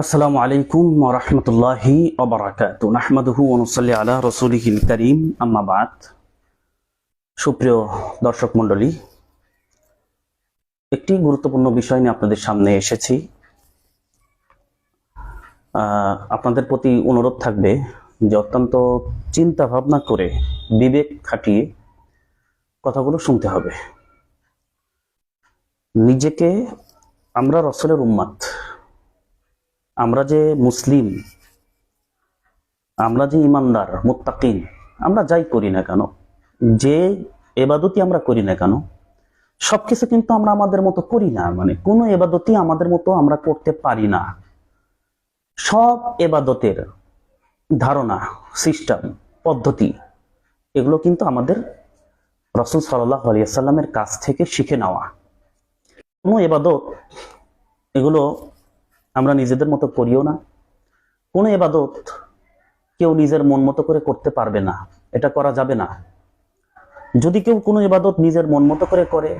আসসালামু আলাইকুম ওরহমতুল্লাহি ওবরাকাত নাহমাদুহু অনুসল্লি আলা রসুলিহিল করিম। আম্মাবাদ সুপ্রিয় দর্শক মণ্ডলী, একটি গুরুত্বপূর্ণ বিষয় নিয়ে আপনাদের সামনে এসেছি। আপনাদের প্রতি অনুরোধ থাকবে যে অত্যন্ত চিন্তা ভাবনা করে বিবেক খাটিয়ে কথাগুলো শুনতে হবে। নিজেকে আমরা রসলের উম্মাদ আমরা যে মুসলিম, আমরা যে ইমানদার, মুত্তাকিন, আমরা যাই করি না কেন? যে এবাদতি আমরা করি না কেন? সবকিছু কিন্তু আমরা আমাদের মতো করি না। মানে কোনো এবাদতি আমাদের মতো আমরা করতে পারি না। সব এবাদতের ধারণা, সিস্টেম, পদ্ধতি, এগুলো কিন্তু আমাদের রসুল সাল্লাহ আলিয়াল্লামের কাছ থেকে শিখে নেওয়া। কোনো এবাদত, এগুলো আমরা নিজেদের মতো করিও না। কোনো এবাদত কেউ নিজের মন মতো করে করতে পারবে না। এটা করা যাবে না। যদি কেউ কোনো এবাদত নিজের মন মতো করে করে,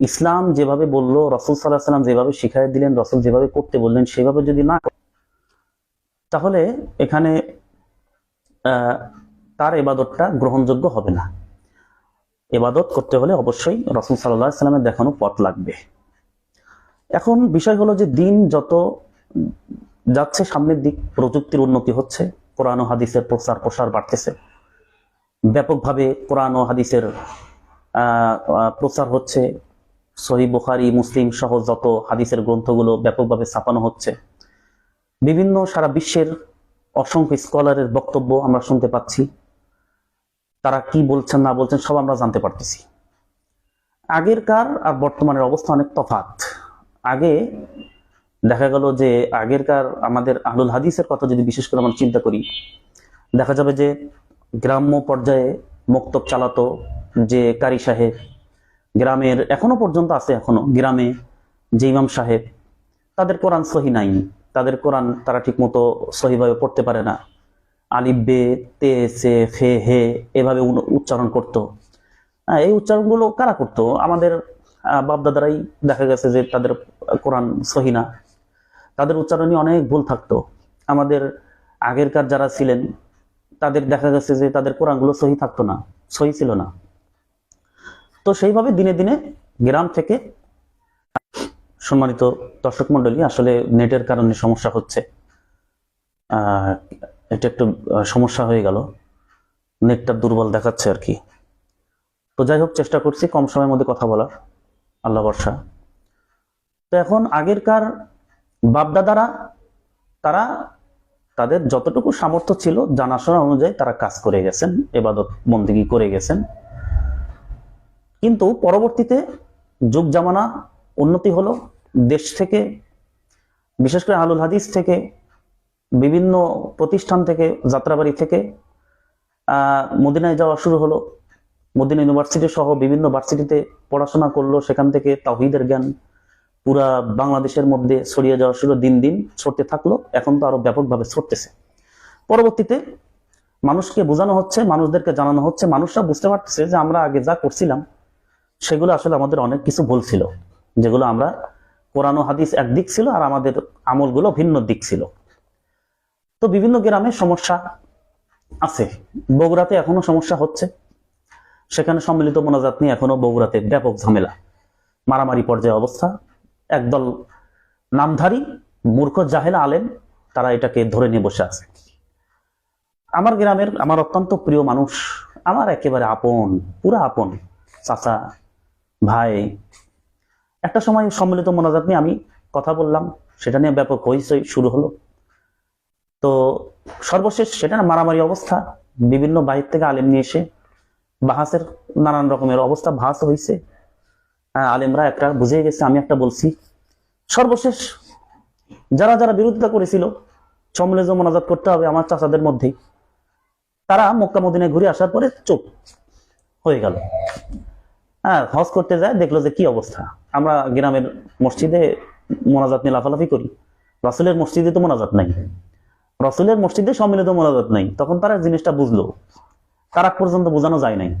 ইসলাম যেভাবে বলল, রসুল সাল্লাহ সাল্লাম যেভাবে শিখাই দিলেন, রসুল যেভাবে করতে বললেন, সেভাবে যদি না তাহলে এখানে তার এবাদতটা গ্রহণযোগ্য হবে না। এবাদত করতে হলে অবশ্যই রসুল সাল্লাহ সাল্লামের দেখানো পথ লাগবে। এখন বিষয় হলো যে দিন যত যাচ্ছে সামনের দিক, প্রযুক্তির উন্নতি হচ্ছে, কোরআন ও হাদিসের প্রচার প্রসার বাড়তেছে। ব্যাপকভাবে কোরআন ও হাদিসের প্রচার হচ্ছে। সহি বুখারি, মুসলিম সহ যত হাদিসের গ্রন্থগুলো ব্যাপকভাবে ছাপানো হচ্ছে। বিভিন্ন সারা বিশ্বের অসংখ্য স্কলারের বক্তব্য আমরা শুনতে পাচ্ছি। তারা কি বলছেন, না বলছেন, সব আমরা জানতে পারতেছি। আগেরকার আর বর্তমানের অবস্থা অনেক তফাৎ। আগে দেখা গেল যে আগেরকার আমাদের আহলুল হাদিসের কথা যদি বিশেষ করে আমরা চিন্তা করি দেখা যাবে যে গ্রাম্য পর্যায়ে মক্তব চালাতো যে কারি সাহেব গ্রামের এখনও পর্যন্ত আছে এখনও গ্রামে যে ইমাম সাহেব তাদের কোরআন সহি নাই তাদের কোরআন তারা ঠিকমতো সহিভাবে পড়তে পারে না। আলিফ বে তে সে ফে হে এভাবে উচ্চারণ করতো। হ্যাঁ, এই উচ্চারণগুলো কারা করতো? আমাদের বাপদাদারাই দেখা গেছে যে তাদের কোরআন সহি না। তাদের উচ্চারণই অনেক ভুল থাকতো। আমাদের আগেরকার যারা ছিলেন, তাদের দেখা গেছে যে তাদের কোরআনগুলো সহি থাকতো না, সহি ছিল না। তো সেইভাবে দিনে দিনে গ্রাম থেকে সম্মানিত দর্শক মন্ডলী আসলে নেটের কারণে সমস্যা হচ্ছে। এটা একটু সমস্যা হয়ে গেল। নেটটা দুর্বল দেখাচ্ছে আর কি। তো যাই হোক, চেষ্টা করছি কম সময়ের মধ্যে কথা বলার। আল্লাহ বর্ষা তো এখন আগেরকার বাপদাদারা, তারা তাদের যতটুকু সামর্থ্য ছিল জানাশোনা অনুযায়ী তারা কাজ করে গেছেন, এবাদত বন্দিগি করে গেছেন। কিন্তু পরবর্তীতে যুগ জামানা উন্নতি হলো দেশ থেকে, বিশেষ করে আলুল হাদিস থেকে, বিভিন্ন প্রতিষ্ঠান থেকে, যাত্রাবাড়ি থেকে মদিনায় যাওয়া শুরু হলো। মদিনা ইউনিভার্সিটি সহ বিভিন্ন ভার্সিটিতে পড়াশোনা করল। সেখান থেকে তাহিদের জ্ঞান পুরা বাংলাদেশের মধ্যে ছড়িয়ে যাওয়া শুরু দিন দিন, ছড়তে থাকল। এখন তো আরও ব্যাপকভাবে ছড়তেছে। পরবর্তীতে মানুষকে বোঝানো হচ্ছে, মানুষদেরকে জানানো হচ্ছে। মানুষরা বুঝতে পারতেছে যে আমরা আগে যা করছিলাম, সেগুলো আসলে আমাদের অনেক কিছু ভুল ছিল। যেগুলো আমরা কোরআন হাদিস একদিক ছিল আর আমাদের আমলগুলো ভিন্ন দিক ছিল। তো বিভিন্ন গ্রামে সমস্যা আছে। বগুড়াতে এখনও সমস্যা হচ্ছে। সেখানে সম্মিলিত মোনাজাত নিয়ে এখনও বগুড়াতে ব্যাপক ঝামেলা। মারামারি পর্যায়ে অবস্থা। একদল নামধারী, মূর্খ, জাহেলা, আলেম, তারা এটাকে ধরে নিয়ে বসে আছে। আমার গ্রামের, আমার অত্যন্ত প্রিয় মানুষ, আমার একেবারে আপন, পুরা আপন চাচা, ভাই। একটা সময় সম্মিলিত মোনাজাত নিয়ে আমি কথা বললাম, সেটা নিয়ে ব্যাপক হইচই শুরু হলো। তো সর্বশেষ সেটা না মারামারি অবস্থা, বিভিন্ন বাহির থেকে আলেম নিয়ে এসে বাহাসের নানান রকমের অবস্থা ভাস হয়েছে হ্যাঁ, আলেমরা একটা বুঝে গেছে আমি একটা বলছি। সর্বশেষ যারা যারা বিরোধিতা করেছিল সম্মিলিত মোনাজাত করতে হবে আমার চাচাদের মধ্যেই। তারা মক্কা মদিনায় ঘুরে আসার পরে চুপ হয়ে গেল। হ্যাঁ হজ করতে যায় দেখল যে কি অবস্থা। আমরা গ্রামের মসজিদে মোনাজাত নিয়ে লাফালাফি করি। রাসুলের মসজিদে তো মোনাজাত নাই। রসুলের মসজিদে সম্মিলিত মোনাজাত নাই। তখন তারা জিনিসটা বুঝলো। আগ পর্যন্ত বোঝানো যায় নাই।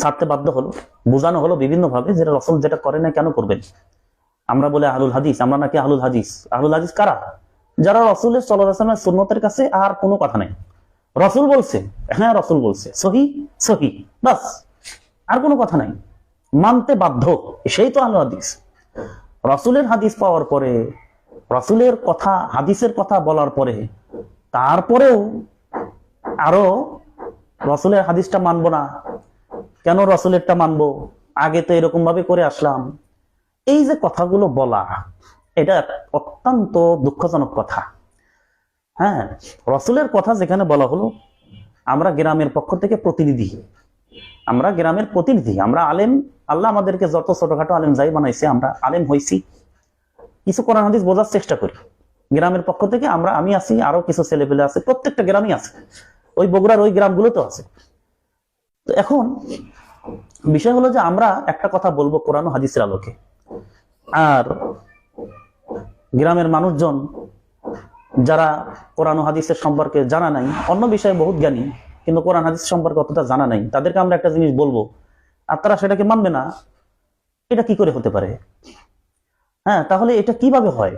ছাড়তে বাধ্য হলো। বোঝানো হলো বিভিন্ন ভাবে যেটা রসুল যেটা করে না কেন করবেন? আমরা বলে আহলুল হাদিস, আমরা নাকি আহলুল হাদিস। আহলুল হাদিস কারা? যারা রসুলের সাল্লামের সুন্নতের কাছে আর কোনো কথা নেই। রসুল বলছে হ্যাঁ রসুল বলছে, সহি সহি, বাস, আর কোনো কথা নাই। মানতে বাধ্য, সেই তো আহলুল হাদিস। রসুলের হাদিস পাওয়ার পরে, রসুলের কথা, হাদিসের কথা বলার পরে, তারপরেও আরও রসুলের হাদিসটা মানবো না। কেন রসুলেরটা মানবো? আগে তো এরকম ভাবে করে আসলাম। এই যে কথাগুলো বলা, এটা অত্যন্ত দুঃখজনক কথা। হ্যাঁ রসুলের কথা যেখানে বলা হলো, আমরা গ্রামের পক্ষ থেকে প্রতিনিধি। আমরা গ্রামের প্রতিনিধি, আমরা আলেম। আল্লাহ আমাদেরকে যত ছোটখাটো আলেম যাই বানাইছে, আমরা আলেম হয়েছি কিছু কোরআন হাদিস বোঝার চেষ্টা করি। গ্রামের পক্ষ থেকে আমরা, আমি আছি, আরও কিছু ছেলেপেলে আছে, প্রত্যেকটা গ্রামই আছে। ওই বগুড়ার ওই গ্রামগুলোতেও আছে। তো এখন বিষয় হলো যে আমরা একটা কথা বলব কোরআন হাদিসের আলোকে। আর গ্রামের মানুষজন যারা কোরআন হাদিসের সম্পর্কে জানা নাই, অন্য বিষয়ে বহুত জ্ঞানী, কিন্তু কোরআন হাদিস সম্পর্কে অতটা জানা নাই। তাদেরকে আমরা একটা জিনিস বলব, আর তারা সেটাকে মানবে না, এটা কি করে হতে পারে? হ্যাঁ তাহলে এটা কীভাবে হয়?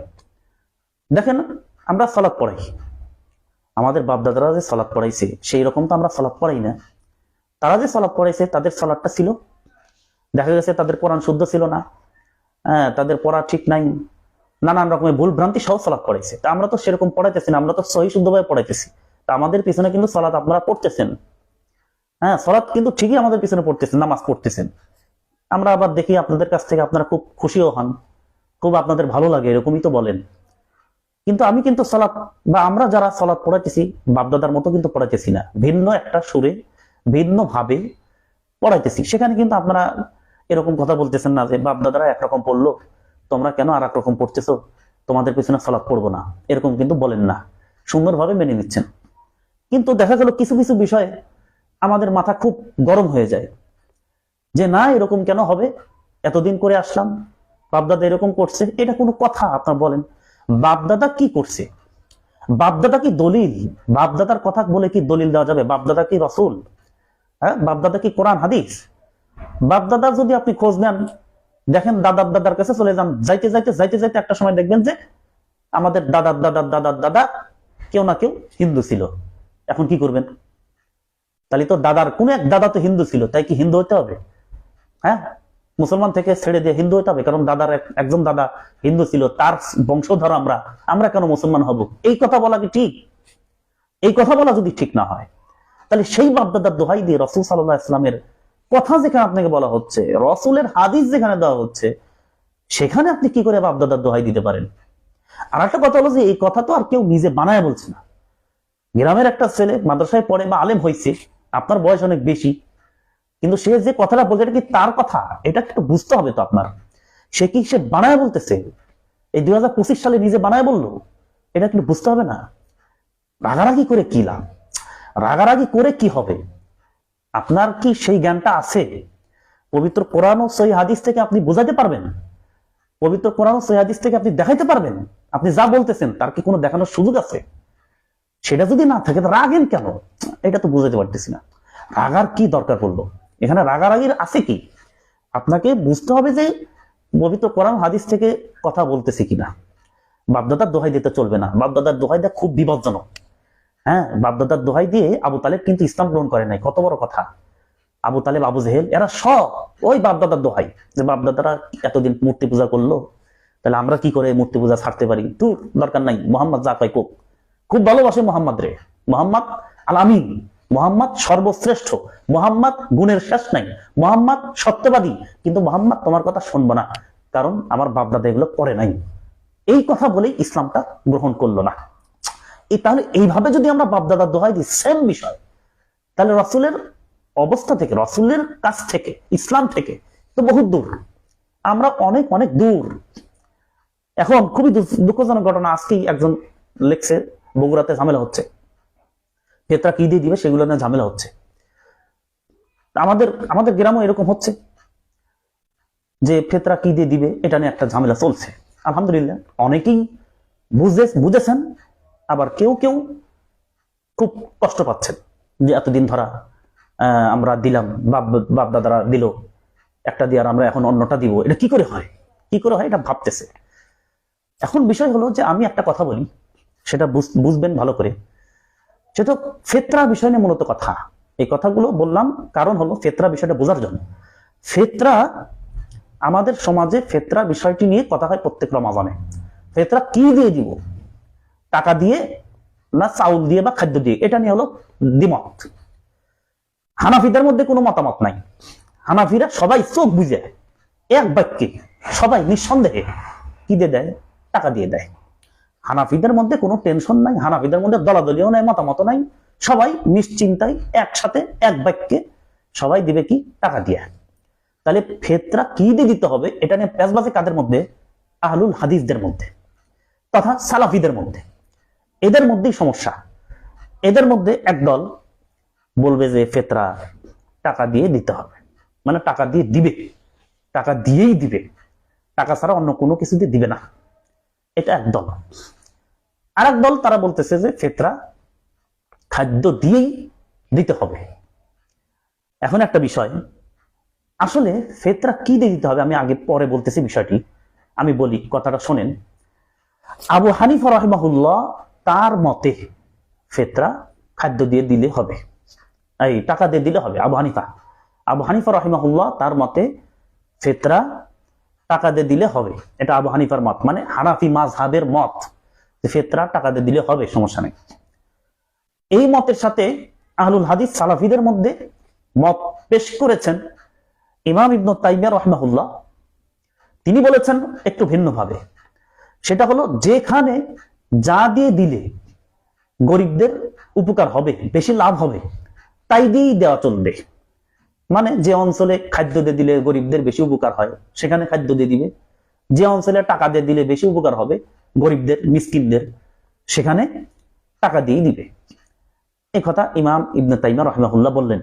দেখেন, আমরা সালাদ পড়াই। আমাদের বাপদাদারা যে সালাদ পড়াইছে সেই রকম তো আমরা সালাদ পড়াই না। তারা যে সালাদ পড়াইছে, তাদের সালাদটা ছিল। দেখা গেছে তাদের কোরআন শুদ্ধ ছিল না। হ্যাঁ তাদের পড়া ঠিক নাই। নানান রকমের ভুল ভ্রান্তি সহ সালাদ পড়াইছে। তা আমরা তো সেরকম পড়াইতেছি না, আমরা তো সহি শুদ্ধভাবে পড়াইতেছি। তা আমাদের পিছনে কিন্তু সালাদ আপনারা পড়তেছেন। হ্যাঁ সালাদ কিন্তু ঠিকই আমাদের পিছনে পড়তেছেন, নামাজ পড়তেছেন। আমরা আবার দেখি আপনাদের কাছ থেকে আপনারা খুব খুশিও হন। খুব আপনাদের ভালো লাগে, এরকমই তো বলেন। কিন্তু আমি কিন্তু সালাত বা আমরা যারা সালাত পড়াইতেছি, বাপদাদার মতো কিন্তু পড়াইতেছি না। ভিন্ন একটা সুরে, ভিন্ন ভাবে পড়াইতেছি। সেখানে কিন্তু আপনারা এরকম কথা বলতেছেন না যে, বাপদাদারা একরকম পড়ল, তোমরা কেন আর রকম পড়তেছো? তোমাদের পিছনে সালাত পড়ব না। এরকম কিন্তু বলেন না। সুন্দরভাবে মেনে নিচ্ছেন। কিন্তু দেখা গেল কিছু কিছু বিষয়ে আমাদের মাথা খুব গরম হয়ে যায়। যে, না, এরকম কেন হবে? এতদিন করে আসলাম, বাপদাদা এরকম করছে। এটা কোনো কথা, আপনার বলেন। বাপদাদা কি করছে? বাপদাদা কি দলিল? বাপদাদার কথা বলে কি দলিল দেওয়া যাবে? বাপদাদা কি রসুল? হ্যাঁ? বাপদাদা কি কোরআন, হাদিস? বাপদাদার যদি আপনি খোঁজ নেন, দেখেন দাদার দাদার কাছে চলে যান, যাইতে যাইতে যাইতে যাইতে একটা সময় দেখবেন যে আমাদের দাদার দাদার দাদার দাদা কেউ না কেউ হিন্দু ছিল। এখন কি করবেন? তাহলে তো দাদার কোন এক দাদা তো হিন্দু ছিল, তাই কি হিন্দু হতে হবে? হ্যাঁ? মুসলমান থেকে ছেড়ে দিয়ে হিন্দু হতে হবে, কারণ দাদার একজন দাদা হিন্দু ছিল, তার বংশধর আমরা আমরা কেন মুসলমান হব? এই কথা বলা কি ঠিক? এই কথা বলা যদি ঠিক না হয়, তাহলে সেই বাপদাদার দোহাই দিয়ে রসুল সাল্লাহ ইসলামের কথা যেখানে আপনাকে বলা হচ্ছে, রসুলের হাদিস যেখানে দেওয়া হচ্ছে, সেখানে আপনি কি করে বাপদাদার দোহাই দিতে পারেন? আর একটা কথা হলো যে এই কথা তো আর কেউ নিজে বানায় বলছে না। গ্রামের একটা ছেলে মাদ্রাসায় পড়ে বা আলেম হয়েছে আপনার বয়স অনেক বেশি কিন্তু সে যে কথাটা বলছে, এটা কি তার কথা? এটা একটু বুঝতে হবে তো আপনার। সে কি সে বানায় বলতেছে? এই দুই হাজার পঁচিশ সালে নিজে বানায় বলল? এটা একটু বুঝতে হবে না। রাগারাগি করে কি লাভ? রাগারাগি করে কি হবে? আপনার কি সেই জ্ঞানটা আছে? পবিত্র কোরআন ও সহি হাদিস থেকে আপনি বোঝাতে পারবেন? পবিত্র কোরআন ও সহি হাদিস থেকে আপনি দেখাইতে পারবেন? আপনি যা বলতেছেন, তার কি কোনো দেখানোর সুযোগ আছে? সেটা যদি না থাকে, তো রাগেন কেন? এটা তো বুঝাতে পারতেছি না। রাগার কি দরকার পড়ল? এখানে রাগারাগির আছে কি? আপনাকে বুঝতে হবে যে পবিত্র কোরআন হাদিস থেকে কথা বলতেছে কিনা। বাপদাদার দোহাই দিতে চলবে না। বাপদাদার দোহাই দেওয়া খুব বিপজ্জনক। হ্যাঁ বাপদাদার দোহাই দিয়ে আবু তালেব কিন্তু ইসলাম গ্রহণ করে নাই। কত বড় কথা। আবু তালেব, আবু জেহেল, এরা সব ওই বাপদাদার দোহাই। যে বাপদাদারা এতদিন মূর্তি পূজা করল। তাহলে আমরা কি করে মূর্তি পূজা ছাড়তে পারি? তুই দরকার নাই। মোহাম্মদ কয় কোক খুব ভালোবাসে মোহাম্মদ রে। মোহাম্মদ আল আমিন মোহাম্মদ সর্বশ্রেষ্ঠ, মোহাম্মদ গুণের শেষ নাই, মোহাম্মদ সত্যবাদী, কিন্তু মোহাম্মদ তোমার কথা শুনব না, কারণ আমার বাপদাদা এগুলো করে নাই। এই কথা বলেই ইসলামটা গ্রহণ করল না। এই তাহলে এইভাবে যদি আমরা বাপদাদার দোহাই দিই সেম বিষয়। তাহলে রসুলের অবস্থা থেকে, রসুলের কাছ থেকে, ইসলাম থেকে তো বহুত দূর। আমরা অনেক অনেক দূর। এখন খুবই দুঃখজনক ঘটনা, আজকেই একজন লেখছে, বগুড়াতে ঝামেলা হচ্ছে। ফেতরা কি দিয়ে দিবে সেগুলো নিয়ে ঝামেলা হচ্ছে। আমাদের আমাদের গ্রামও এরকম হচ্ছে যে ফেতরা কি দিয়ে দিবে এটা নিয়ে একটা ঝামেলা চলছে। আলহামদুলিল্লাহ, অনেকেই বুঝে, বুঝেছেন, আবার কেউ কেউ খুব কষ্ট পাচ্ছেন যে এতদিন ধরা আমরা দিলাম, বাপ বাপ দাদারা দিল, একটা দিয়ে আর আমরা এখন অন্যটা দিব, এটা কি করে হয়? কি করে হয় এটা ভাবতেছে। এখন বিষয় হলো যে আমি একটা কথা বলি, সেটা বুঝ- বুঝবেন ভালো করে। সেটা ফেতরা বিষয় নিয়ে মূলত কথা। এই কথাগুলো বললাম, কারণ হলো ফেতরা বিষয়টা বোঝার জন্য। ফেতরা, আমাদের সমাজে ফেতরা বিষয়টি নিয়ে কথা হয় প্রত্যেক রমাজানে। ফেতরা কি দিয়ে দিব? টাকা দিয়ে না চাউল দিয়ে বা খাদ্য দিয়ে? এটা নিয়ে হলো দ্বিমত। হানাফিদের মধ্যে কোনো মতামত নাই। হানাফিরা সবাই চোখ বুঝে এক বাক্যে, সবাই নিঃসন্দেহে কি দিয়ে দেয়? টাকা দিয়ে দেয়। হানাফিদের মধ্যে কোনো টেনশন নাই, হানাফিদের মধ্যে দলাদলিও নাই মতামত নাই। সবাই নিশ্চিন্তায় একসাথে এক বাক্যে সবাই দিবে কি? টাকা দিয়ে। তাহলে ফেতরা কি দিয়ে দিতে হবে? এটা নিয়ে পেশবাজে কাদের মধ্যে? আহলুল হাদিসদের মধ্যে তথা সালাফিদের মধ্যে। এদের মধ্যেই সমস্যা। এদের মধ্যে একদল বলবে যে ফেতরা টাকা দিয়ে দিতে হবে। মানে টাকা দিয়ে দিবে। টাকা দিয়েই দিবে। টাকা ছাড়া অন্য কোনো কিছু দিয়ে দিবে না। এটা একদল আর দল তারা বলতেছে যে ফেতরা খাদ্য দিয়েই দিতে হবে। এখন একটা বিষয়, আসলে ফেতরা কি দিয়ে দিতে হবে? আমি আগে পরে বলতেছি বিষয়টি। আমি বলি, কথাটা শোনেন। আবু হানিফা রহমাহুল্লাহ তার মতে ফেতরা খাদ্য দিয়ে দিলে হবে। এই টাকা দিয়ে দিলে হবে, আবু হানিফা। আবু হানিফা রহিমাহুল্লাহ তার মতে ফেতরা টাকা দিয়ে দিলে হবে। এটা আবু হানিফার মত। মানে হানাফি মাজহাবের মত যে ফেতরা টাকা দিয়ে দিলে হবে, সমস্যা নেই। এই মতের সাথে আহলুল হাদিস সালাফিদের মধ্যে মত পেশ করেছেন ইমাম ইবনু তাইমিয়া রহমাহুল্লাহ। তিনি বলেছেন একটু ভিন্নভাবে। সেটা হলো, যেখানে যা দিয়ে দিলে গরিবদের উপকার হবে, বেশি লাভ হবে, তাই দিয়েই দেওয়া চলবে। মানে যে অঞ্চলে খাদ্য দিয়ে দিলে গরিবদের বেশি উপকার হয়, সেখানে খাদ্য দিয়ে দিবে। যে অঞ্চলে টাকা দিয়ে দিলে বেশি উপকার হবে, গরিবদের, মিসকিনদের, সেখানে টাকা দিয়ে দিবে। এ কথা ইমাম ইবনে তাইমা রহমাহুল্লাহ বললেন।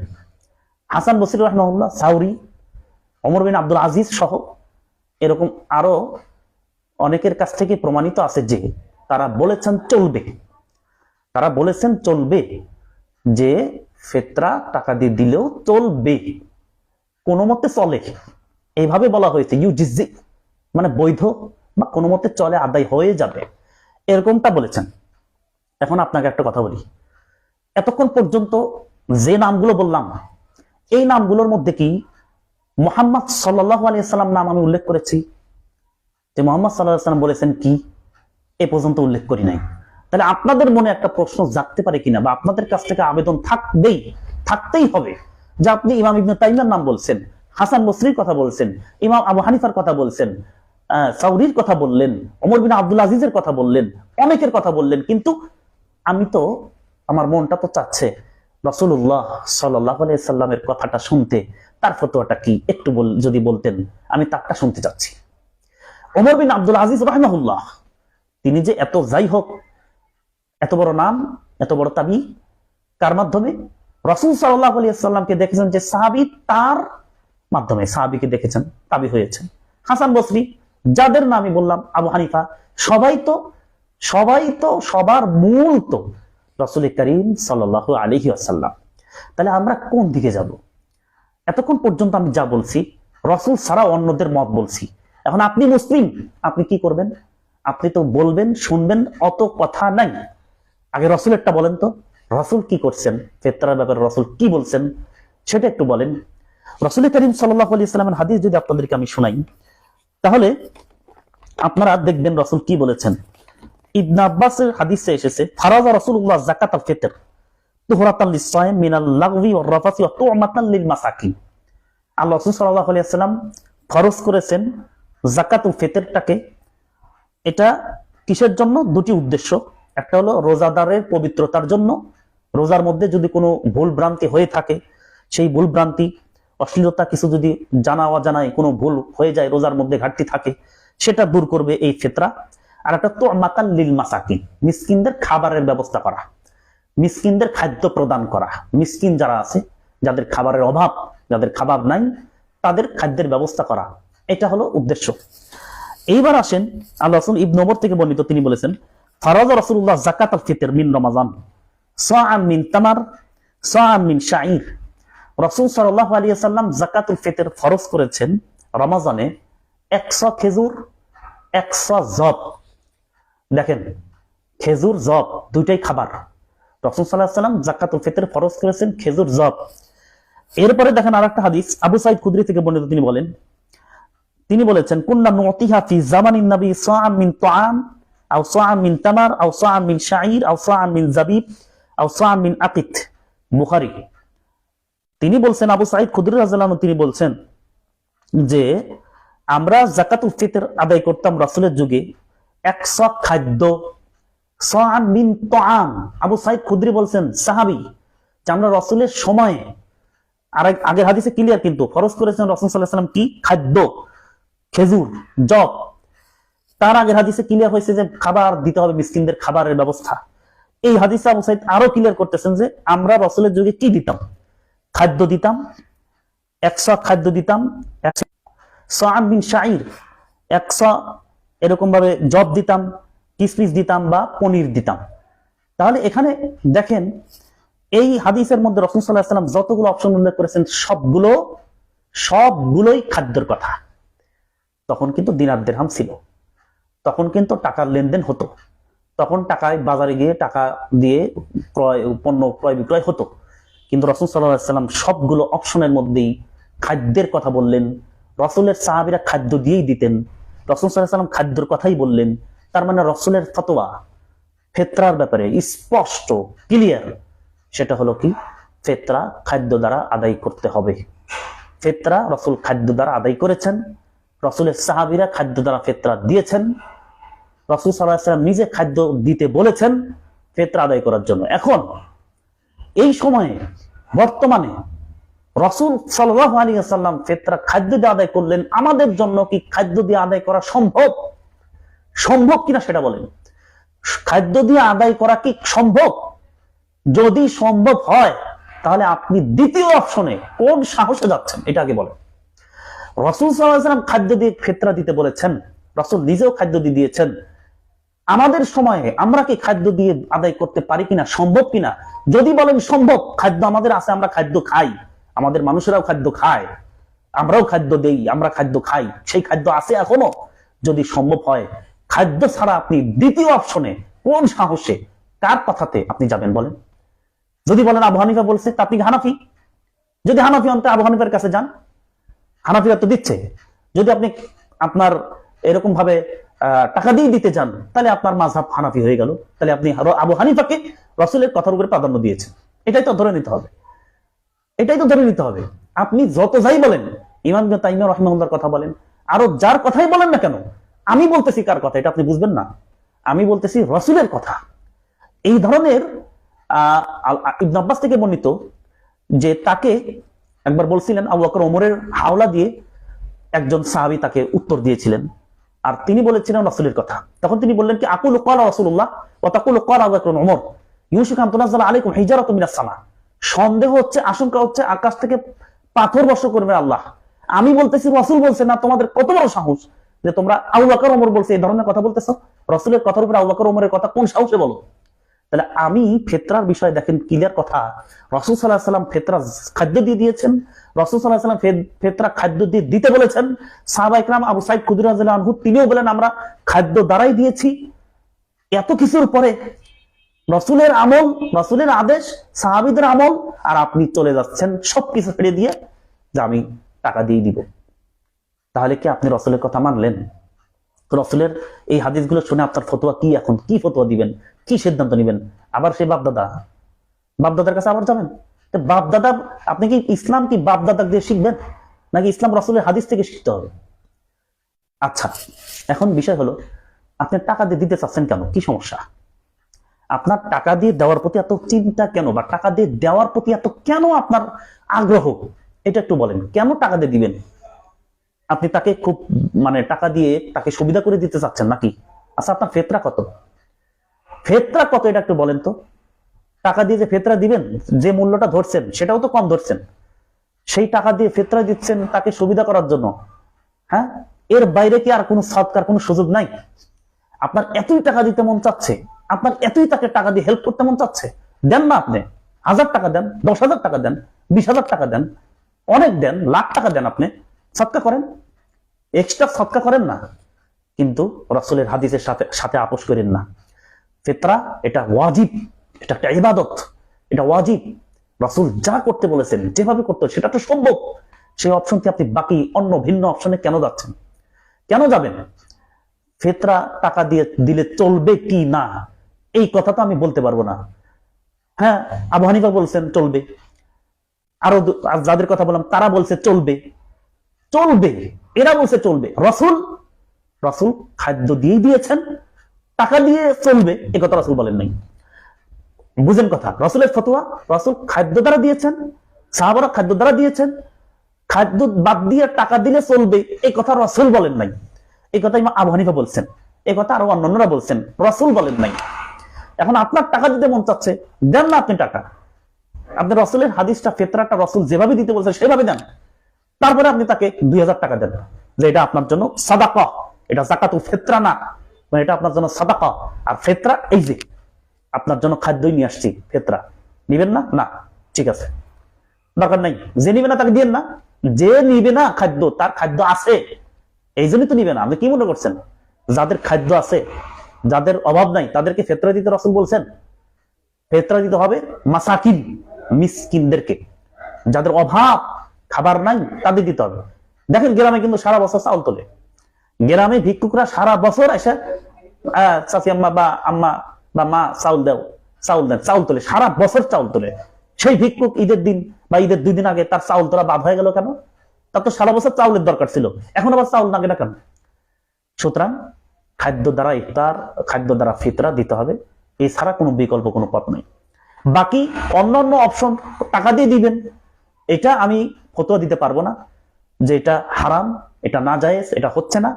হাসান বসির রহমাহুল্লাহ, সাউরি অমর বিন আব্দুল আজিজ সহ এরকম আরও অনেকের কাছ থেকে প্রমাণিত আছে যে তারা বলেছেন চলবে। তারা বলেছেন চলবে যে ফেতরা টাকা দিয়ে দিলেও চলবে। কোনো মতে চলে। এইভাবে বলা হয়েছে ইউ জিজি মানে বৈধ বা কোনো মতে চলে, আদায় হয়ে যাবে। এরকমটা বলেছেন। এখন আপনাকে একটা কথা বলি। এতক্ষণ পর্যন্ত যে নামগুলো বললাম, এই নামগুলোর মধ্যে কি মোহাম্মদ সাল্লাহ আলিয়াল্লাম নাম আমি উল্লেখ করেছি? যে মোহাম্মদ সাল্লাহ সাল্লাম বলেছেন কি? এ পর্যন্ত উল্লেখ করি নাই। তাহলে আপনাদের মনে একটা প্রশ্ন জাগতে পারে কিনা বা আপনাদের কাছ থেকে আবেদন থাকবেই, থাকতেই হবে। যে আপনি ইমাম ইবনে তাইমার নাম বলছেন, হাসান বসরির কথা বলছেন, ইমাম আবু হানিফার কথা বলছেন সাউরির কথা বললেন অমর বিন আব্দুল আজিজের কথা বললেন, অনেকের কথা বললেন, কিন্তু আমি তো, আমার মনটা তো চাচ্ছে রসুল্লাহ সাল্লাহ সাল্লামের কথাটা শুনতে, তার ফতোয়াটা কি? একটু বল- যদি বলতেন, আমি তারটা শুনতে চাচ্ছি। ওমর বিন আব্দুল আজিজ রহমাহুল্লাহ, তিনি যে এত যাই হোক এত বড় নাম, এত বড় তাবি, কার মাধ্যমে? রসুল সাল্লাহ আলিয়াল্লামকে দেখেছেন যে সাহাবি তার মাধ্যমে, সাহাবিকে দেখেছেন, তাবি হয়েছেন। হাসান বসরি, যাদের নাম আমি বললাম, আবু হানিফা, সবাই তো সবাই তো, সবার মূল তো রসুল করিম সাল্লাহ আলহি আসাল্লাম তাহলে আমরা কোন দিকে যাব? এতক্ষণ পর্যন্ত আমি যা বলছি, রসুল ছাড়া অন্যদের মত বলছি। এখন আপনি মুসলিম, আপনি কি করবেন? আপনি তো বলবেন, শুনবেন, অত কথা নাই। আগে রসুল একটা বলেন তো, রসুল কি করছেন? ফেতরার ব্যাপারে রসুল কি বলছেন? সেটা একটু বলেন। রসুল করিম সাল্লাহ আলি ইসলামের হাদিস যদি আপনাদেরকে আমি শোনাই, তাহলে আপনারা দেখবেন রসুল কি বলেছেন। ইবনা আব্বাসের হাদিসে এসেছে, ফারাজা রসুল্লাহ জাকাত আল ফিতর রাসূল সাল্লাল্লাহু আলাইহি ওয়াসাল্লাম ফরজ করেছেন জাকাতুল ফিতরটাকে। এটা কিসের জন্য? দুটি উদ্দেশ্য। একটা হলো রোজাদারের পবিত্রতার জন্য। রোজার মধ্যে যদি কোনো ভুল ভ্রান্তি হয়ে থাকে, সেই ভুল ভ্রান্তি, অশ্লীলতা কিছু যদি জানা অজানায় কোনো ভুল হয়ে যায়, রোজার মধ্যে ঘাটতি থাকে, সেটা দূর করবে এই ফেতরা। আর একটা তো মাতাল লিল মাসাকিন, মিসকিনদের খাবারের ব্যবস্থা করা, মিসকিনদের খাদ্য প্রদান করা। মিসকিন যারা আছে, যাদের খাবারের অভাব, যাদের খাবার নাই, তাদের খাদ্যের ব্যবস্থা করা, এটা হলো উদ্দেশ্য। এইবার আসেন, আল্লাহ ইবনবর থেকে বর্ণিত তিনি বলেছেন ফারাজ রসুল্লাহ জাকাত আল ফিতর মিন রমাজান। সাআম মিন তামার, সাআম মিন শাইর রসুল সাল্লাহ আলী সাল্লাম জাকাতুল ফিতর ফরজ করেছেন রমাজানে। একশো খেজুর, একশো জব দেখেন, খেজুর জব দুইটাই খাবার। রসুল সাল্লাহ সাল্লাম জাকাতুল ফিতর ফরজ করেছেন খেজুর জব এরপরে দেখেন আর একটা হাদিস, আবু সাইদ খুদরি থেকে বর্ণিত, তিনি বলেন, তিনি বলেছেন, কুন্না নুতিহা ফি জামানিন নবী সাআম মিন তাআম সাআম মিন তামার সাআম মিন শাঈর আও সাআম মিন জাবিব সাআম মিন আকিত, বুখারী। তিনি বলছেন, আবু সাইদ খুদরি রাদিয়াল্লাহু তিনি বলছেন যে, আমরা জাকাতুল ফিতর আদায় করতাম রাসূলের যুগে একশো খাদ্য মিন তাআম। আবু সাইদ খুদরি বলছেন, সাহাবি, যে আমরা রাসূলের সময়ে, আর আগের হাদিসে ক্লিয়ার কিন্তু ফরজ করেছেন রসুল সাল্লাহ সাল্লাম কি? খাদ্য, খেজুর জব তার আগের হাদিসে ক্লিয়ার হয়েছে যে খাবার দিতে হবে মিসকিনদের খাবারের ব্যবস্থা। এই হাদিসে আবু সাইদ আরও ক্লিয়ার করতেছেন যে আমরা রসুলের যুগে কি দিতাম? খাদ্য দিতাম, একশো খাদ্য দিতাম, একশো বিন একশো এরকম ভাবে জব দিতাম, কিসমিস দিতাম বা পনির দিতাম। তাহলে এখানে দেখেন, এই হাদিসের মধ্যে রসুল যতগুলো অপশন উল্লেখ করেছেন, সবগুলো, সবগুলোই খাদ্যের কথা। তখন কিন্তু দিনার দেরহাম ছিল। তখন কিন্তু টাকার লেনদেন হতো। তখন টাকায় বাজারে গিয়ে টাকা দিয়ে ক্রয়, পণ্য ক্রয় বিক্রয় হতো। কিন্তু রসুল সাল্লাম সবগুলো অপশনের মধ্যেই খাদ্যের কথা বললেন, রসুলের সাহাবিরা খাদ্য দিয়েই দিতেন। রসুল সাল্লাম খাদ্যের কথাই বললেন, তার মানে রসুলের ফতোয়া, ফেতরার ব্যাপারে স্পষ্ট, ক্লিয়ার, সেটা হলো কি? ফেতরা খাদ্য দ্বারা আদায় করতে হবে। ফেতরা রসুল খাদ্য দ্বারা আদায় করেছেন, রসুলের সাহাবিরা খাদ্য দ্বারা ফেতরা দিয়েছেন রসুল সাল্লাম নিজে খাদ্য দিতে বলেছেন ফেতরা আদায় করার জন্য। এখন এই সময়ে বর্তমানে রসুল সাল্লাহ আলী সাল্লাম ফেতরা খাদ্য দিয়ে আদায় করলেন। আমাদের জন্য কি খাদ্য দিয়ে আদায় করা সম্ভব? সম্ভব কিনা সেটা বলেন। খাদ্য দিয়ে আদায় করা কি সম্ভব? যদি সম্ভব হয়, তাহলে আপনি দ্বিতীয় অপশনে কোন সাহসে যাচ্ছেন, এটা আগে বলেন। রসুল সাল্লাম খাদ্য দিয়ে ফেতরা দিতে বলেছেন। রসুল নিজেও খাদ্য দিয়ে দিয়েছেন। আমাদের সময়ে আমরা কি খাদ্য দিয়ে আদায় করতে পারি কিনা, সম্ভব কিনা? যদি বলেন সম্ভব, খাদ্য আমাদের আছে, আমরা খাদ্য খাই। আমাদের মানুষেরাও খাদ্য খায়। আমরাও খাদ্য দেই, আমরা খাদ্য খাই। সেই খাদ্য আছে এখনও? যদি সম্ভব হয়, খাদ্য ছাড়া আপনি দ্বিতীয় অপশনে কোন সাহসে, কার কথাতে আপনি যাবেন বলেন? যদি বলেন আবু হানিফা বলছে, তা আপনি হানাফি? যদি হানাফি অন্তে আবু হানিফার কাছে যান। হানাফিরা তো দিচ্ছে। যদি আপনি আপনার এরকম ভাবে টাকা দিয়ে দিতে যান, তাহলে আপনার মাঝহাব হানাফি হয়ে গেল। তাহলে আপনি আবু হানিফাকে রসুলের কথার উপরে প্রাধান্য দিয়েছেন। এটাই তো ধরে নিতে হবে। এটাই তো ধরে নিতে হবে। আপনি যত যাই বলেন, ইমাম তাইমা রহমার কথা বলেন, আরও যার কথাই বলেন না কেন, আমি বলতেছি কার কথা, এটা আপনি বুঝবেন না। আমি বলতেছি রসুলের কথা। এই ধরনের ইবনে আব্বাস থেকে বর্ণিত যে তাকে একবার বলছিলেন আবু বকর ওমরের হাওলা দিয়ে একজন সাহাবি তাকে উত্তর দিয়েছিলেন। আর তিনি বলেছিলেন রসুলের কথা। তখন তিনি বললেন কি, আকুল কলা রসুল্লাহ ও তাকুল কলা ওমর। ইউসুফ আন্তনাজাল আলাইকুম, হিজারাত মিনাস সামা। সন্দেহ হচ্ছে, আশঙ্কা হচ্ছে আকাশ থেকে পাথর বর্ষ করবে আল্লাহ। আমি বলতেছি, রসুল বলছে না, তোমাদের কত বড় সাহস যে তোমরা আউ বাকর ওমর বলছে, এই ধরনের কথা বলতেছ? রসুলের কথার উপরে আউ বাকর ওমরের কথা কোন সাহসে বলো? তাহলে আমি ফেতরার বিষয়ে দেখেন ক্লিয়ার কথা। রসুল সাল্লাহ সাল্লাম ফেতরা খাদ্য দিয়ে দিয়েছেন। রসুল সাল্লাহ সাল্লাম ফেতরা খাদ্য দিয়ে দিতে বলেছেন। সাহাবা ইকরাম আবু সাইদ কুদির আনহু, তিনিও বলেন, আমরা খাদ্য দ্বারাই দিয়েছি। এত কিছুর পরে রসুলের আমল, রসুলের আদেশ, সাহাবিদের আমল, আর আপনি চলে যাচ্ছেন সবকিছু ছেড়ে দিয়ে যে আমি টাকা দিয়ে দিব। তাহলে কি আপনি রসুলের কথা মানলেন? তো রসুলের এই হাদিসগুলো শুনে আপনার ফতোয়া কি এখন? কি ফতোয়া দিবেন? কি সিদ্ধান্ত নেবেন? আবার সেই বাপদাদা? বাপদাদার কাছে আবার যাবেন? বাপদাদা, আপনি কি ইসলাম কি বাপদাদা দিয়ে শিখবেন? নাকি ইসলাম রসুলের হাদিস থেকে শিখতে হবে? আচ্ছা এখন বিষয় হলো, আপনি টাকা দিয়ে দিতে চাচ্ছেন কেন? কি সমস্যা? আপনার টাকা দিয়ে দেওয়ার প্রতি এত চিন্তা কেন? বা টাকা দিয়ে দেওয়ার প্রতি এত কেন আপনার আগ্রহ? এটা একটু বলেন। কেন টাকা দিয়ে দিবেন? আপনি তাকে খুব মানে টাকা দিয়ে তাকে সুবিধা করে দিতে চাচ্ছেন নাকি? আচ্ছা আপনার ফেতরা কত? ফেতরা কত এটা একটু বলেন তো। টাকা দিয়ে যে ফেতরা দিবেন, যে মূল্যটা ধরছেন, সেটাও তো কম ধরছেন। সেই টাকা দিয়ে ফেতরা দিচ্ছেন তাকে সুবিধা করার জন্য। হ্যাঁ? এর বাইরে কি আর কোনো সৎকার, কোনো সুযোগ নাই? আপনার এতই টাকা দিতে মন চাচ্ছে, আপনার এতই তাকে টাকা দিয়ে হেল্প করতে মন চাচ্ছে। দেন না আপনি। হাজার টাকা দেন, দশ হাজার টাকা দেন, বিশ হাজার টাকা দেন, অনেক দেন, লাখ টাকা দেন আপনি। সৎকার করেন? এক্সট্রা সৎকা করেন না। কিন্তু রাসূলের হাদিসের সাথে সাথে আপোষ করেন না। ফিতরা, এটা ওয়াজিব, এটা একটা ইবাদত, এটা ওয়াজিব। রাসূল যা করতে বলেছেন, যেভাবে করতে সেটা তো সম্ভব। সেই অপশনটি আপনি বাকি অন্য ভিন্ন অপশনে কেন যাচ্ছেন? কেন যাবেন? ফেতরা টাকা দিয়ে দিলে চলবে কি না? এই কথা তো আমি বলতে পারব না। হ্যাঁ আবু হানিফা বলছেন চলবে। আর যাদের কথা বললাম, তারা বলছে চলবে। চলবে, এরা বলছে চলবে। রসুল রসুল খাদ্য দিয়েই দিয়েছেন, টাকা দিয়ে চলবে, এ কথা রসুল বলেন নাই। বুঝেন কথা, রসুলের ফতোয়া, রসুল খাদ্য দ্বারা দিয়েছেন, সাহাবারা খাদ্য দ্বারা দিয়েছেন, খাদ্য বাদ দিয়ে টাকা দিলে চলবে এই কথা রসুল বলেন নাই। এই কথা ইমাম আবু হানিফা বলছেন এই কথা আরও অন্যান্যরা বলছেন, রসুল বলেন নাই। এখন আপনার টাকা দিতে মন চাচ্ছে, দেন না আপনি টাকা। আপনি রসুলের হাদিসটা, ফেতরাটা রসুল যেভাবে দিতে বলছেন, সেভাবে দেন। তারপরে আপনি তাকে দুই হাজার টাকা দেন। যে এটা আপনার জন্য সাদাকা। এটা জাকাতু ফেতরা না। মানে এটা আপনার জন্য সাদাকা। আর ফেতরা, এই যে আপনার জন্য খাদ্যই নিয়ে আসছি, ফেতরা। নিবেন না? না। ঠিক আছে। দরকার নাই। যে নিবে না তাকে দিয়েন না। যে নিবে না খাদ্য, তার খাদ্য আছে। এই জন্যই তো নিবে না। আপনি কি মনে করছেন? যাদের খাদ্য আছে, যাদের অভাব নাই, তাদেরকে ফেতরা দিতে রসুল বলছেন? ফেতরা দিতে হবে মাসাকিন, মিসকিনদেরকে। যাদের অভাব খাবার নাই, তাদের দিতে হবে। দেখেন, গ্রামে কিন্তু সারা বছর চাউল তোলে। গ্রামে ভিক্ষুকরা সারা বছর এসে চাচি আম্মা বা আম্মা বা মা চাউল দাও, চাউল দেন, চাউল তোলে, সারা বছর চাউল তোলে। সেই ভিক্ষুক ঈদের দিন বা ঈদের দুই দিন আগে তার চাউল তোলা বাদ হয়ে গেল কেন? তার তো সারা বছর চাউলের দরকার ছিল। এখন আবার চাউল লাগে না কেন? সুতরাং খাদ্য দ্বারা ইফতার, খাদ্য দ্বারা ফিতরা দিতে হবে। এছাড়া কোনো বিকল্প, কোনো পথ নেই। বাকি অন্যান্য অপশন, টাকা দিয়ে দিবেন। এটা আমি ফতোয়া দিতে পারব না যে এটা হারাম, এটা না জায়েজ এটা হচ্ছে না।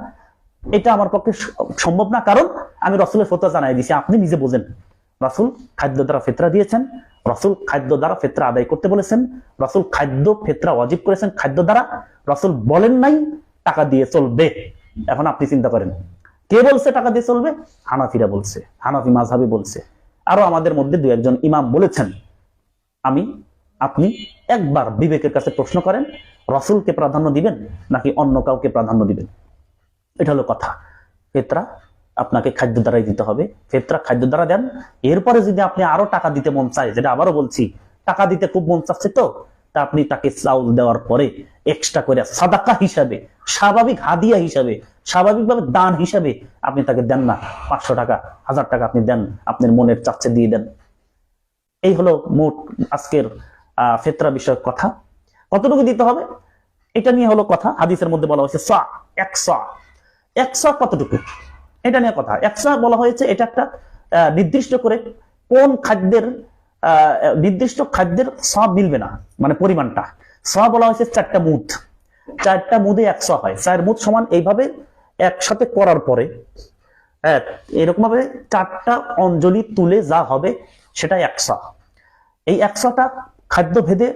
এটা আমার পক্ষে সম্ভব না। কারণ আমি রসুলের ফতোয়া জানাই দিছি, আপনি নিজে বোঝেন। রসুল খাদ্য দ্বারা ফেতরা দিয়েছেন, রসুল খাদ্য দ্বারা ফেতরা আদায় করতে বলেছেন, রসুল খাদ্য ফেতরা অজিব করেছেন খাদ্য দ্বারা। রসুল বলেন নাই, টাকা দিয়ে চলবে। এখন আপনি চিন্তা করেন, কে বলছে টাকা দিয়ে চলবে? হানাফিরা বলছে, হানাফি মাঝহাবি বলছে। আরও আমাদের মধ্যে দু একজন ইমাম বলেছেন, আমি আপনি একবার বিবেকের কাছে প্রশ্ন করেন, রসুলকে প্রাধান্য দিবেন নাকি অন্য কাউকে প্রাধান্য দিবেন? এটা হলো কথা। ফেতরা আপনাকে খাদ্য দ্বারাই দিতে হবে। ফেতরা খাদ্য দ্বারা দেন। এরপরে যদি আপনি আরও টাকা দিতে মন চায়, যেটা আবারও বলছি, টাকা দিতে খুব মন চাচ্ছে তো, তা আপনি তাকে চাউল দেওয়ার পরে এক্সট্রা করে সাদাকা হিসাবে, স্বাভাবিক হাদিয়া হিসাবে, স্বাভাবিকভাবে দান হিসাবে আপনি তাকে দেন না। পাঁচশো টাকা, হাজার টাকা আপনি দেন, আপনার মনের চাচ্ছে দিয়ে দেন। এই হলো মোট আজকের ফেতরা বিষয়ক কথা। কতটুকু দিতে হবে? এটা নিয়ে হলো কথা। হাদিসের মধ্যে বলা হয়েছে, সা একশা একশা কতটুকু? এটা নিয়ে কথা। একশা বলা হয়েছে, এটা একটা নির্দিষ্ট করে কোন খাদ্যের নির্দিষ্ট খাদ্যের সব মিলবে না মানে পরিমাণটা। সব বলা হয়েছে চারটা মুদ। চারটা মুদে একশো হয়। চার মুদ সমান এইভাবে একসাথে করার পরে এক এরকম ভাবে চারটা অঞ্জলি তুলে যা হবে, সেটা একশো এই একশোটা খাদ্য ভেদে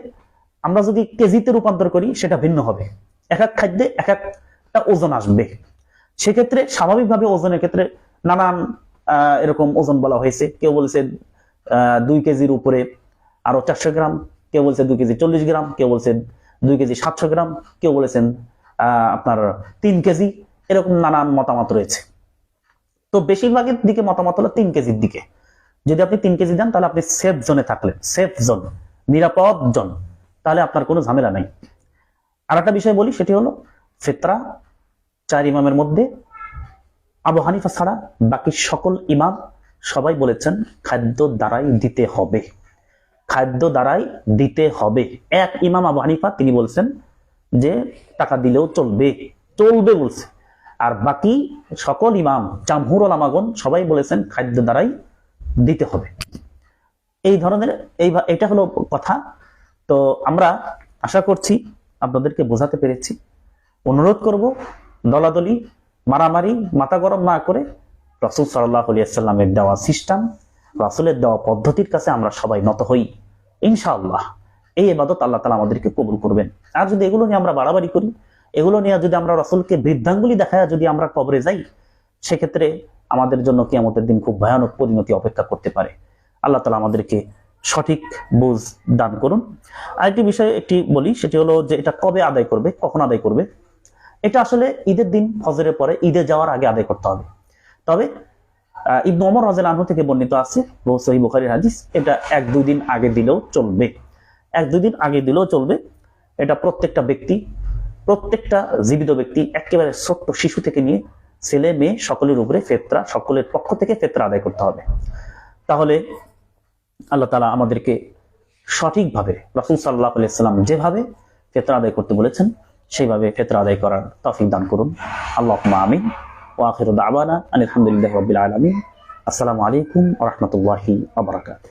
আমরা যদি কেজিতে রূপান্তর করি, সেটা ভিন্ন হবে। এক এক খাদ্যে এক একটা ওজন আসবে। সেক্ষেত্রে স্বাভাবিকভাবে ওজনের ক্ষেত্রে নানান এরকম ওজন বলা হয়েছে। কেউ বলছে দুই কেজির উপরে আরও চারশো গ্রাম, কেউ বলছে দুই কেজি চল্লিশ গ্রাম, কেউ বলছে দুই কেজি সাতশো গ্রাম, কেউ বলেছেন আপনার তিন কেজি, এরকম নানান মতামত রয়েছে। তো বেশিরভাগের দিকে মতামত হলো তিন কেজির দিকে। যদি আপনি তিন কেজি দেন, তাহলে আপনি সেফ জোনে থাকলেন। সেফ জোন নিরাপদ জোন তাহলে আপনার কোনো ঝামেলা নাই। আর একটা বিষয় বলি, সেটি হলো ফিতরা চার ইমামের মধ্যে, আবু হানিফা ছাড়া বাকি সকল ইমাম সবাই বলেছেন, খাদ্য দ্বারাই দিতে হবে। খাদ্য দ্বারাই দিতে হবে। এক ইমাম আবু হানিফা, তিনি বলছেন যে, টাকা দিলেও চলবে চলবে বলছে। আর বাকি সকল ইমাম, জামহুর আলামাগন সবাই বলেছেন, খাদ্য দ্বারাই দিতে হবে। এই ধরনের, এই এটা হলো কথা। তো আমরা আশা করছি আপনাদেরকে বোঝাতে পেরেছি। অনুরোধ করব দলাদলি, মারামারি, মাথা গরম না করে রসুল সাল্লাহ সাল্লামের দেওয়া সিস্টেম, রাসুলের দেওয়া পদ্ধতির কাছে আমরা সবাই নত হই। ইনশাআল্লাহ এই এবাদত আল্লাহ তালা আমাদেরকে কবুল করবেন। আর যদি এগুলো নিয়ে আমরা বাড়াবাড়ি করি, এগুলো নিয়ে যদি আমরা রসুলকে বৃদ্ধাঙ্গুলি দেখায় যদি আমরা কবরে যাই, সেক্ষেত্রে আমাদের জন্য কিয়ামতের দিন খুব ভয়ানক পরিণতি অপেক্ষা করতে পারে। আল্লাহ তালা আমাদেরকে সঠিক বুঝ দান করুন। আরেকটি বিষয় একটি বলি সেটি হলো যে এটা কবে আদায় করবে কখন আদায় করবে? এটা আসলে ঈদের দিন ফজরের পরে ঈদে যাওয়ার আগে আদায় করতে হবে। তবে আহ, ইবনু ওমর রাজিয়াল আনহু থেকে বর্ণিত আছে বহু সহিহ বুখারীর হাদিস এটা এক দুই দিন আগে দিলেও চলবে। এক দুই দিন আগে দিলেও চলবে। এটা প্রত্যেকটা ব্যক্তি প্রত্যেকটা জীবিত ব্যক্তি একেবারে ছোট্ট শিশু থেকে নিয়ে ছেলে মেয়ে সকলের উপরে ফেতরা সকলের পক্ষ থেকে ফেতরা আদায় করতে হবে। তাহলে আল্লাহ তালা আমাদেরকে সঠিকভাবে রসুল সাল্লাহ আলাইসাল্লাম যেভাবে ফেতরা আদায় করতে বলেছেন, সেইভাবে ফেতরা আদায় করার তফিক দান করুন। আল্লাহ আমিন। ও আখির আবানা আলহামদুলিল্লাহ রবিল আলমিন। আসসালামু আলাইকুম রহমতুল্লাহি আবরাকাত